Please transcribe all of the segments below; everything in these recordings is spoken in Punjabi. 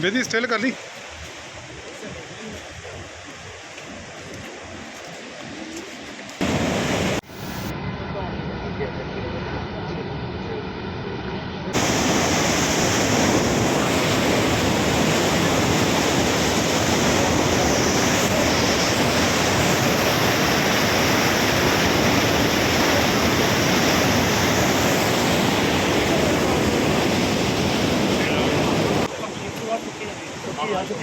ਬੇਦੀ ਸਟੇਲ ਕਰ ਲਈ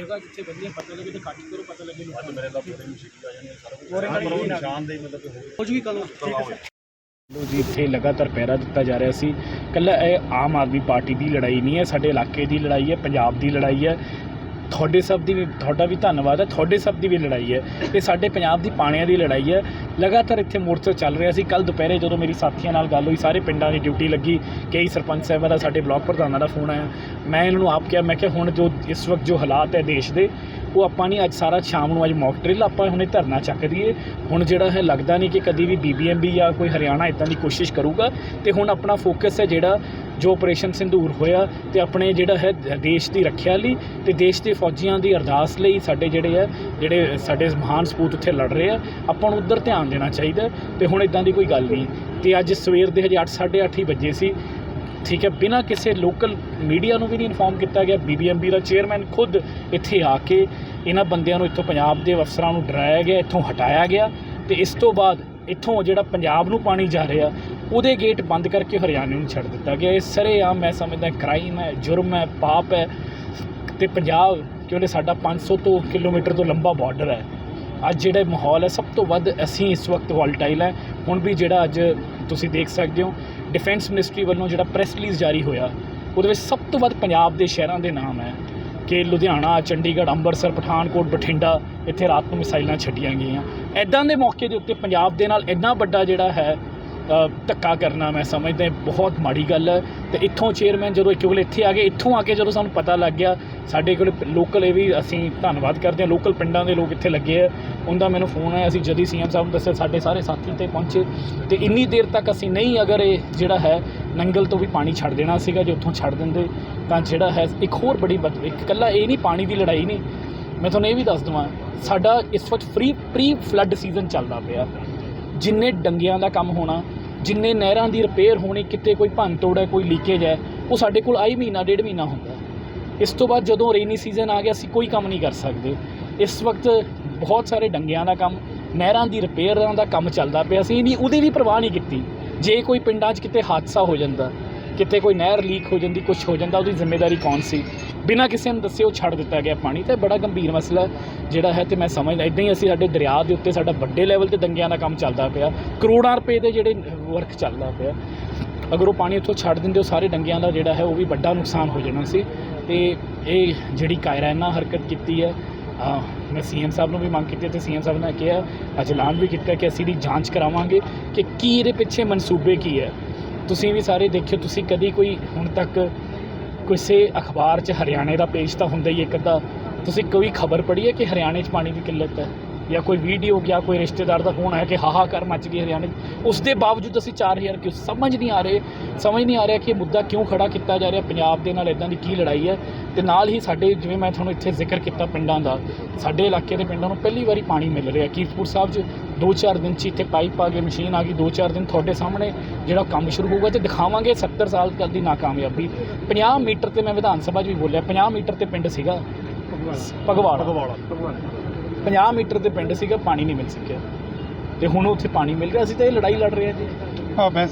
ਜਗ੍ਹਾ ਜਿੱਥੇ ਵਧੀਆ ਪਤਾ ਲੱਗੇ ਤਾਂ ਕੱਟ ਕਰੋ ਪਤਾ ਲੱਗੇ ਲੋਕਾਂ ਨੂੰ। ਮੇਰੇ ਦਾ ਪੂਰੇ ਮੁਸ਼ਕਿਲ ਆ ਜਾਂਦੇ ਸਾਰਾ ਕੁਝ ਨਿਸ਼ਾਨ ਦੇ ਮਤਲਬ ਹੋ ਕੁਝ ਵੀ ਕਰੋ ਲੋ ਜੀ ਇੱਥੇ ਲਗਾਤਾਰ ਪਹਿਰਾ ਦਿੱਤਾ ਜਾ ਰਿਹਾ ਸੀ। ਕੱਲਾ ਇਹ ਆਮ ਆਦਮੀ ਪਾਰਟੀ ਦੀ ਲੜਾਈ ਨਹੀਂ ਹੈ ਸਾਡੇ ਇਲਾਕੇ ਦੀ ਲੜਾਈ ਹੈ ਪੰਜਾਬ ਦੀ ਲੜਾਈ ਹੈ। ਤੁਹਾਡੇ ਸਭ ਦੀ ਵੀ ਤੁਹਾਡਾ ਵੀ ਧੰਨਵਾਦ ਹੈ ਤੁਹਾਡੇ ਸਭ ਦੀ ਵੀ ਲੜਾਈ ਹੈ। ਇਹ ਸਾਡੇ ਪੰਜਾਬ ਦੀ ਪਾਣੀਆਂ ਦੀ ਲੜਾਈ ਹੈ। ਲਗਾਤਾਰ ਇੱਥੇ ਮੋਰਚਾ ਚੱਲ ਰਿਹਾ ਸੀ। ਕੱਲ ਦੁਪਹਿਰੇ ਜਦੋਂ ਮੇਰੀ ਸਾਥੀਆਂ ਨਾਲ ਗੱਲ ਹੋਈ, ਸਾਰੇ ਪਿੰਡਾਂ ਦੀ ਡਿਊਟੀ ਲੱਗੀ ਕਈ ਸਰਪੰਚ ਸਾਹਿਬਾਂ ਦਾ ਸਾਡੇ ਬਲਾਕ ਪ੍ਰਧਾਨਾਂ ਦਾ ਫੋਨ ਆਇਆ। ਮੈਂ ਇਹਨਾਂ ਨੂੰ ਆਪ ਕਿਹਾ, ਮੈਂ ਕਿਹਾ, ਹੁਣ ਜੋ ਇਸ ਵਕਤ ਜੋ ਹਾਲਾਤ ਹੈ ਦੇਸ਼ ਦੇ, ਉਹ ਆਪਾਂ ਨਹੀਂ ਅੱਜ ਸਾਰਾ ਸ਼ਾਮ ਨੂੰ ਅੱਜ ਮੌਕ ਡਰਿਲ ਆਪਾਂ ਹੁਣੇ ਧਰਨਾ ਚੱਕ ਦਈਏ। ਹੁਣ ਜਿਹੜਾ ਹੈ ਲੱਗਦਾ ਨਹੀਂ ਕਿ ਕਦੀ ਵੀ ਬੀਬੀਐਮਬੀ ਜਾਂ ਕੋਈ ਹਰਿਆਣਾ ਇਦਾਂ ਦੀ ਕੋਸ਼ਿਸ਼ ਕਰੂਗਾ ਤੇ ਹੁਣ ਆਪਣਾ ਫੋਕਸ ਹੈ ਜਿਹੜਾ ਜੋ ਆਪਰੇਸ਼ਨ ਸਿੰਧੂਰ ਹੋਇਆ ਤੇ ਆਪਣੇ ਜਿਹੜਾ ਹੈ ਦੇਸ਼ ਦੀ ਰੱਖਿਆ ਲਈ ਤੇ ਦੇਸ਼ ਦੇ ਫੌਜੀਆਂ ਦੀ ਅਰਦਾਸ ਲਈ ਸਾਡੇ ਜਿਹੜੇ ਆ, ਜਿਹੜੇ ਸਾਡੇ ਮਹਾਨ ਸਪੂਤ ਉੱਥੇ ਲੜ ਰਹੇ ਆ, ਆਪਾਂ ਨੂੰ ਉੱਧਰ ਧਿਆਨ ਦੇਣਾ ਚਾਹੀਦਾ ਤੇ ਹੁਣ ਇਦਾਂ ਦੀ ਕੋਈ ਗੱਲ ਨਹੀਂ। ਤੇ ਅੱਜ ਸਵੇਰ ਦੇ ਹਜੇ 8:30 ਹੀ ਵੱਜੇ ਸੀ। ਠੀਕ ਹੈ, ਬਿਨਾਂ ਕਿਸੇ ਲੋਕਲ ਮੀਡੀਆ ਨੂੰ ਵੀ ਨਹੀਂ ਇਨਫੋਰਮ ਕੀਤਾ ਗਿਆ। ਬੀਬੀਐਮਬੀ ਦਾ ਚੇਅਰਮੈਨ ਖੁਦ ਇੱਥੇ ਆ ਕੇ ਇਹਨਾਂ ਬੰਦਿਆਂ ਨੂੰ ਇੱਥੋਂ ਪੰਜਾਬ ਦੇ ਅਫਸਰਾਂ ਨੂੰ ਡਰਾਇਆ ਗਿਆ, ਇੱਥੋਂ ਹਟਾਇਆ ਗਿਆ ਤੇ ਇਸ ਤੋਂ ਬਾਅਦ ਇੱਥੋਂ ਜਿਹੜਾ ਪੰਜਾਬ ਨੂੰ ਪਾਣੀ ਜਾ ਰਿਹਾ ਉਹਦੇ ਗੇਟ ਬੰਦ ਕਰਕੇ ਹਰਿਆਣੇ ਨੂੰ ਛੱਡ ਦਿੱਤਾ ਗਿਆ। ਇਹ ਸਰੇਆਮ ਮੈਂ ਸਮਝਦਾ ਕ੍ਰਾਈਮ ਹੈ, ਜੁਰਮ ਹੈ, ਪਾਪ ਹੈ ਤੇ ਪੰਜਾਬ ਕਿਉਂਕਿ ਸਾਡਾ 500 ਤੋਂ ਕਿਲੋਮੀਟਰ ਤੋਂ ਲੰਬਾ ਬਾਰਡਰ ਹੈ। ਅੱਜ ਜਿਹੜਾ ਮਾਹੌਲ ਹੈ, ਸਭ ਤੋਂ ਵੱਧ ਅਸੀਂ ਇਸ ਵਕਤ ਵੋਲਟਾਈਲ ਹੈ। ਹੁਣ ਵੀ ਜਿਹੜਾ ਅੱਜ ਤੁਸੀਂ ਦੇਖ ਸਕਦੇ ਹੋ ਡਿਫੈਂਸ ਮਿਨਿਸਟਰੀ ਵੱਲੋਂ ਜਿਹੜਾ ਪ੍ਰੈਸ ਰਿਲੀਜ਼ ਜਾਰੀ ਹੋਇਆ, ਉਹਦੇ ਵਿੱਚ ਸਭ ਤੋਂ ਵੱਧ ਪੰਜਾਬ ਦੇ ਸ਼ਹਿਰਾਂ ਦੇ ਨਾਮ ਹੈ ਕਿ ਲੁਧਿਆਣਾ, ਚੰਡੀਗੜ੍ਹ, ਅੰਮ੍ਰਿਤਸਰ, ਪਠਾਨਕੋਟ, ਬਠਿੰਡਾ, ਇੱਥੇ ਰਾਤ ਨੂੰ ਮਿਸਾਈਲਾਂ ਛੱਡੀਆਂ ਗਈਆਂ। ਐਦਾਂ ਦੇ ਮੌਕੇ ਦੇ ਉੱਤੇ ਪੰਜਾਬ ਦੇ ਨਾਲ ਇੰਨਾ ਵੱਡਾ ਜਿਹੜਾ ਹੈ ਧੱਕਾ ਕਰਨਾ ਮੈਂ ਸਮਝਦਾ ਬਹੁਤ ਮਾੜੀ ਗੱਲ ਹੈ। ਤੇ ਇੱਥੋਂ ਚੇਅਰਮੈਨ ਜਦੋਂ ਇੱਕ ਵੇਲੇ ਇੱਥੇ ਆ ਗਏ, ਇੱਥੋਂ ਆ ਕੇ ਜਦੋਂ ਸਾਨੂੰ ਪਤਾ ਲੱਗ ਗਿਆ, ਸਾਡੇ ਕੋਲ ਲੋਕਲ ਇਹ ਵੀ ਅਸੀਂ ਧੰਨਵਾਦ ਕਰਦੇ ਹਾਂ ਲੋਕਲ ਪਿੰਡਾਂ ਦੇ ਲੋਕ ਇੱਥੇ ਲੱਗੇ ਆ। ਉਹਦਾ ਮੈਨੂੰ ਫੋਨ ਆਇਆ, ਅਸੀਂ ਜਦੀ ਸੀਐਮ ਸਾਹਿਬ ਨੂੰ ਦੱਸਿਆ, ਸਾਡੇ ਸਾਰੇ ਸਾਥੀ ਤੇ ਪਹੁੰਚੇ। ਤੇ ਇੰਨੀ ਦੇਰ ਤੱਕ ਅਸੀਂ ਨਹੀਂ ਅਗਰ ਇਹ ਜਿਹੜਾ ਹੈ, ਨੰਗਲ ਤੋਂ ਵੀ ਪਾਣੀ ਛੱਡ ਦੇਣਾ ਸੀਗਾ, ਜੇ ਉੱਥੋਂ ਛੱਡ ਦਿੰਦੇ, ਤਾਂ ਜਿਹੜਾ ਹੈ, ਇੱਕ ਹੋਰ ਬੜੀ ਬਦ- ਇੱਕ ਇਕੱਲਾ ਇਹ ਨਹੀਂ, ਪਾਣੀ ਦੀ ਲੜਾਈ ਨਹੀਂ। ਮੈਂ ਤੁਹਾਨੂੰ ਇਹ ਵੀ ਦੱਸ ਦਵਾਂ, ਸਾਡਾ ਇਸ ਵਕਤ ਫ੍ਰੀ ਪ੍ਰੀ ਫਲੱਡ ਸੀਜ਼ਨ ਚੱਲਦਾ ਪਿਆ। ਜਿੰਨੇ ਡੰਗਿਆਂ ਦਾ ਕੰਮ ਹੋਣਾ ਜਿੰਨੇ ਨਹਿਰਾਂ ਦੀ ਰਿਪੇਅਰ ਹੋਣੀ, ਕਿਤੇ ਕੋਈ ਭੰਨ ਤੋੜ ਹੈ, ਕੋਈ ਲੀਕੇਜ ਹੈ, ਉਹ ਸਾਡੇ ਕੋਲ ਆਈ ਮਹੀਨਾ, ਡੇਢ ਮਹੀਨਾ ਹੁੰਦਾ ਇਸ ਤੋਂ ਬਾਅਦ ਜਦੋਂ ਰੇਨੀ ਸੀਜ਼ਨ ਆ ਗਿਆ, ਅਸੀਂ ਕੋਈ ਕੰਮ ਨਹੀਂ ਕਰ ਸਕਦੇ। ਇਸ ਵਕਤ ਬਹੁਤ ਸਾਰੇ ਡੰਗਿਆਂ ਦਾ ਕੰਮ, ਨਹਿਰਾਂ ਦੀ ਰਿਪੇਅਰਾਂ ਦਾ ਕੰਮ ਚੱਲਦਾ ਪਿਆ ਸੀ। ਨਹੀਂ ਉਹਦੀ ਵੀ ਪਰਵਾਹ ਨਹੀਂ ਕੀਤੀ। ਜੇ ਕੋਈ ਪਿੰਡਾਂ 'ਚ ਕਿਤੇ ਹਾਦਸਾ ਹੋ ਜਾਂਦਾ, ਕਿਤੇ ਕੋਈ ਨਹਿਰ ਲੀਕ ਹੋ ਜਾਂਦੀ ਕੁਝ ਹੋ ਜਾਂਦਾ, ਉਹਦੀ ਜ਼ਿੰਮੇਵਾਰੀ ਕੌਣ ਸੀ? ਬਿਨਾਂ ਕਿਸੇ ਨੂੰ ਦੱਸੇ ਉਹ ਛੱਡ ਦਿੱਤਾ ਗਿਆ ਪਾਣੀ, ਤੇ ਬੜਾ ਗੰਭੀਰ ਮਸਲਾ ਜਿਹੜਾ ਹੈ ਤੇ ਮੈਂ ਸਮਝਦਾ ਇਦਾਂ ਹੀ ਅਸੀਂ ਸਾਡੇ ਦਰਿਆ ਦੇ ਉੱਤੇ ਸਾਡਾ ਵੱਡੇ ਲੈਵਲ ਤੇ ਦੰਗਿਆਂ ਦਾ ਕੰਮ ਚੱਲਦਾ ਪਿਆ, ਕਰੋੜਾਂ ਰੁਪਏ ਦੇ ਜਿਹੜੇ ਵਰਕ ਚੱਲਦਾ ਪਿਆ। ਅਗਰ ਉਹ ਪਾਣੀ ਉੱਥੋਂ ਛੱਡ ਦਿੰਦੇ, ਉਹ ਸਾਰੇ ਡੰਗਿਆਂ ਦਾ ਜਿਹੜਾ ਹੈ ਉਹ ਵੀ ਵੱਡਾ ਨੁਕਸਾਨ ਹੋ ਜਾਣਾ ਸੀ। ਤੇ ਇਹ ਜਿਹੜੀ ਕਾਇਰਾਨਾ ਹਰਕਤ ਕੀਤੀ ਹੈ, ਅਹ ਮੈਂ ਸੀਐਮ ਸਾਹਿਬ ਨੂੰ ਵੀ ਮੰਗ ਕੀਤੀ ਤੇ ਸੀਐਮ ਸਾਹਿਬ ਨੇ ਕਿਹਾ, ਅੱਜ ਐਲਾਨ ਵੀ ਕੀਤਾ ਕਿ ਅਸੀਂ ਦੀ ਜਾਂਚ ਕਰਾਵਾਂਗੇ ਕਿ ਕੀ ਇਹਦੇ ਪਿੱਛੇ ਮਨਸੂਬੇ ਕੀ ਹੈ। ਤੁਸੀਂ ਵੀ ਸਾਰੇ ਦੇਖਿਓ, ਤੁਸੀਂ ਕਦੀ ਕੋਈ ਹੁਣ ਤੱਕ ਕਿਸੇ ਅਖਬਾਰ 'ਚ ਹਰਿਆਣੇ ਦਾ ਪੇਜ ਤਾਂ ਹੁੰਦਾ ਹੀ ਇੱਕ ਅੱਧਾ। ਤੁਸੀਂ ਕੋਈ ਖਬਰ ਪੜ੍ਹੀ ਹੈ ਕਿ ਹਰਿਆਣੇ 'ਚ ਪਾਣੀ ਦੀ ਕਿੱਲਤ ਹੈ? ਜਾਂ ਕੋਈ ਵੀਡੀਓ ਜਾਂ ਕੋਈ ਰਿਸ਼ਤੇਦਾਰ ਦਾ ਫੋਨ ਆਇਆ ਕਿ ਹਾਹਾਕਾਰ ਮਚ ਗਈ ਹਰਿਆਣੇ ਉਸ ਦੇ ਬਾਵਜੂਦ ਅਸੀਂ 4000 ਕਿਉਂ ਸਮਝ ਨਹੀਂ ਆ ਰਹੇ, ਸਮਝ ਨਹੀਂ ਆ ਰਿਹਾ ਕਿ ਇਹ ਮੁੱਦਾ ਕਿਉਂ ਖੜਾ ਕੀਤਾ ਜਾ ਰਿਹਾ, ਪੰਜਾਬ ਦੇ ਨਾਲ ਇਦਾਂ ਦੀ ਕੀ ਲੜਾਈ ਹੈ ਤੇ ਨਾਲ ਹੀ ਸਾਡੇ ਜਿਵੇਂ ਮੈਂ ਤੁਹਾਨੂੰ ਇੱਥੇ ਜ਼ਿਕਰ ਕੀਤਾ ਪਿੰਡਾਂ ਦਾ, ਸਾਡੇ ਇਲਾਕੇ ਦੇ ਪਿੰਡਾਂ ਨੂੰ ਪਹਿਲੀ ਵਾਰੀ ਪਾਣੀ ਮਿਲ ਰਿਹਾ, ਕੀਰਤਪੁਰ ਸਾਹਿਬ 'ਚ 2-4 ਦਿਨ 'ਚ ਇੱਥੇ ਪਾਈਪ ਆ ਗਈ ਮਸ਼ੀਨ ਆ ਗਈ 2-4 ਦਿਨ ਤੁਹਾਡੇ ਸਾਹਮਣੇ ਜਿਹੜਾ ਕੰਮ ਸ਼ੁਰੂ ਹੋਊਗਾ ਤੇ ਦਿਖਾਵਾਂਗੇ 70 ਸਾਲ ਕੱਲ ਦੀ ਨਾਕਾਮਯਾਬੀ। 50 ਮੀਟਰ ਤੇ ਮੈਂ ਵਿਧਾਨ ਸਭਾ 'ਚ ਵੀ ਬੋਲਿਆ 50 ਮੀਟਰ ਤੇ ਪਿੰਡ ਸੀਗਾ ਭਗਵਾੜਾ ਭਗਵਾਲਾ 50 ਮੀਟਰ ਤੇ ਪਿੰਡ ਸੀਗਾ ਪਾਣੀ ਨਹੀਂ ਮਿਲ ਸਕਿਆ। ਤੇ ਹੁਣ ਉੱਥੇ ਪਾਣੀ ਮਿਲ ਰਿਹਾ ਸੀ ਤਾਂ ਇਹ ਲੜਾਈ ਲੜ ਰਹੇ ਆ ਜੀ ਆ ਮੈਂ